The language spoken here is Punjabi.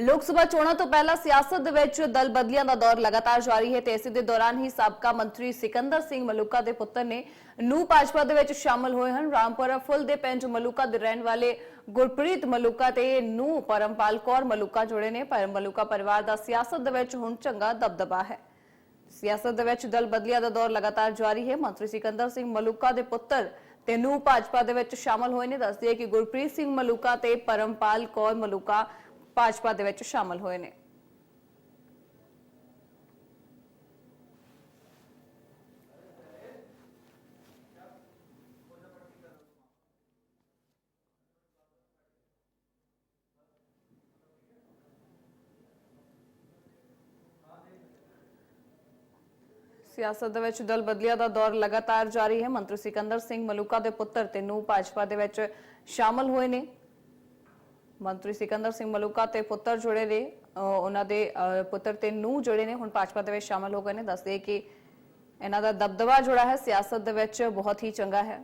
ਲੋਕ ਸਭਾ ਚੋਣਾਂ ਤੋਂ ਪਹਿਲਾਂ ਸਿਆਸਤ ਦੇ ਵਿੱਚ ਦਲ ਬਦਲੀਆਂ ਦਾ ਦੌਰ ਲਗਾਤਾਰ ਜਾਰੀ ਹੈ ਤੇ ਇਸੇ ਦੇ ਦੌਰਾਨ ਹੀ ਸਾਬਕਾ ਮੰਤਰੀ ਸਿਕੰਦਰ ਸਿੰਘ ਮਲੂਕਾ ਦੇ ਪੁੱਤਰ ਨੇ ਨੂੰ ਭਾਜਪਾ ਦੇ ਵਿੱਚ ਸ਼ਾਮਲ ਹੋਏ ਹਨ। ਰਾਮਪੁਰਾ ਫੁੱਲ ਦੇ ਪਿੰਡ ਮਲੂਕਾ ਦੇ ਰਹਿਣ ਵਾਲੇ ਗੁਰਪ੍ਰੀਤ ਮਲੂਕਾ ਤੇ ਨੂੰ ਪਰਮਪਾਲ ਕੌਰ ਮਲੂਕਾ ਜੁੜੇ ਨੇ। ਪਰ ਮਲੂਕਾ ਪਰਿਵਾਰ ਦਾ ਸਿਆਸਤ ਦੇ ਵਿੱਚ ਹੁਣ ਚੰਗਾ ਦਬਦਬਾ ਹੈ। ਸਿਆਸਤ ਦੇ ਵਿੱਚ ਦਲ ਬਦਲੀਆਂ ਦਾ ਦੌਰ ਲਗਾਤਾਰ ਜਾਰੀ ਹੈ। ਮੰਤਰੀ ਸਿਕੰਦਰ ਸਿੰਘ ਮਲੂਕਾ ਦੇ ਪੁੱਤਰ ਤੇ ਨੂੰ ਭਾਜਪਾ ਦੇ ਵਿੱਚ ਸ਼ਾਮਲ ਹੋਏ ਨੇ। ਦੱਸਦੀ ਹੈ ਕਿ ਗੁਰਪ੍ਰੀਤ ਸਿੰਘ ਮਲੂਕਾ ਤੇ ਪਰਮਪਾਲ ਕੌਰ ਮਲੂਕਾ ਭਾਜਪਾ ਦੇ ਵਿੱਚ ਸ਼ਾਮਲ ਹੋਏ ਨੇ। ਸਿਆਸਤ ਦੇ ਵਿੱਚ ਦਲ ਬਦਲੀਆਂ ਦਾ ਦੌਰ ਲਗਾਤਾਰ ਜਾਰੀ ਹੈ। ਮੰਤਰੀ ਸਿਕੰਦਰ ਸਿੰਘ ਮਲੂਕਾ ਦੇ ਪੁੱਤਰ ਤੇ ਨੂੰ ਭਾਜਪਾ ਦੇ ਵਿੱਚ ਸ਼ਾਮਲ ਹੋਏ ਨੇ। ਮੰਤਰੀ ਸਿਕੰਦਰ ਸਿੰਘ ਮਲੂਕਾ ਤੇ ਪੁੱਤਰ ਜੁੜੇ ਨੇ, ਅਹ ਉਹਨਾਂ ਦੇ, ਅਹ ਪੁੱਤਰ ਤੇ ਨੂੰ ਜੁੜੇ ਨੇ, ਹੁਣ ਭਾਜਪਾ ਦੇ ਵਿੱਚ ਸ਼ਾਮਲ ਹੋ ਗਏ ਨੇ। ਦੱਸਦੇ ਕਿ ਇਹਨਾਂ ਦਾ ਦਬਦਬਾ ਜੁੜਾ ਹੈ, ਸਿਆਸਤ ਦੇ ਵਿੱਚ ਬਹੁਤ ਹੀ ਚੰਗਾ ਹੈ।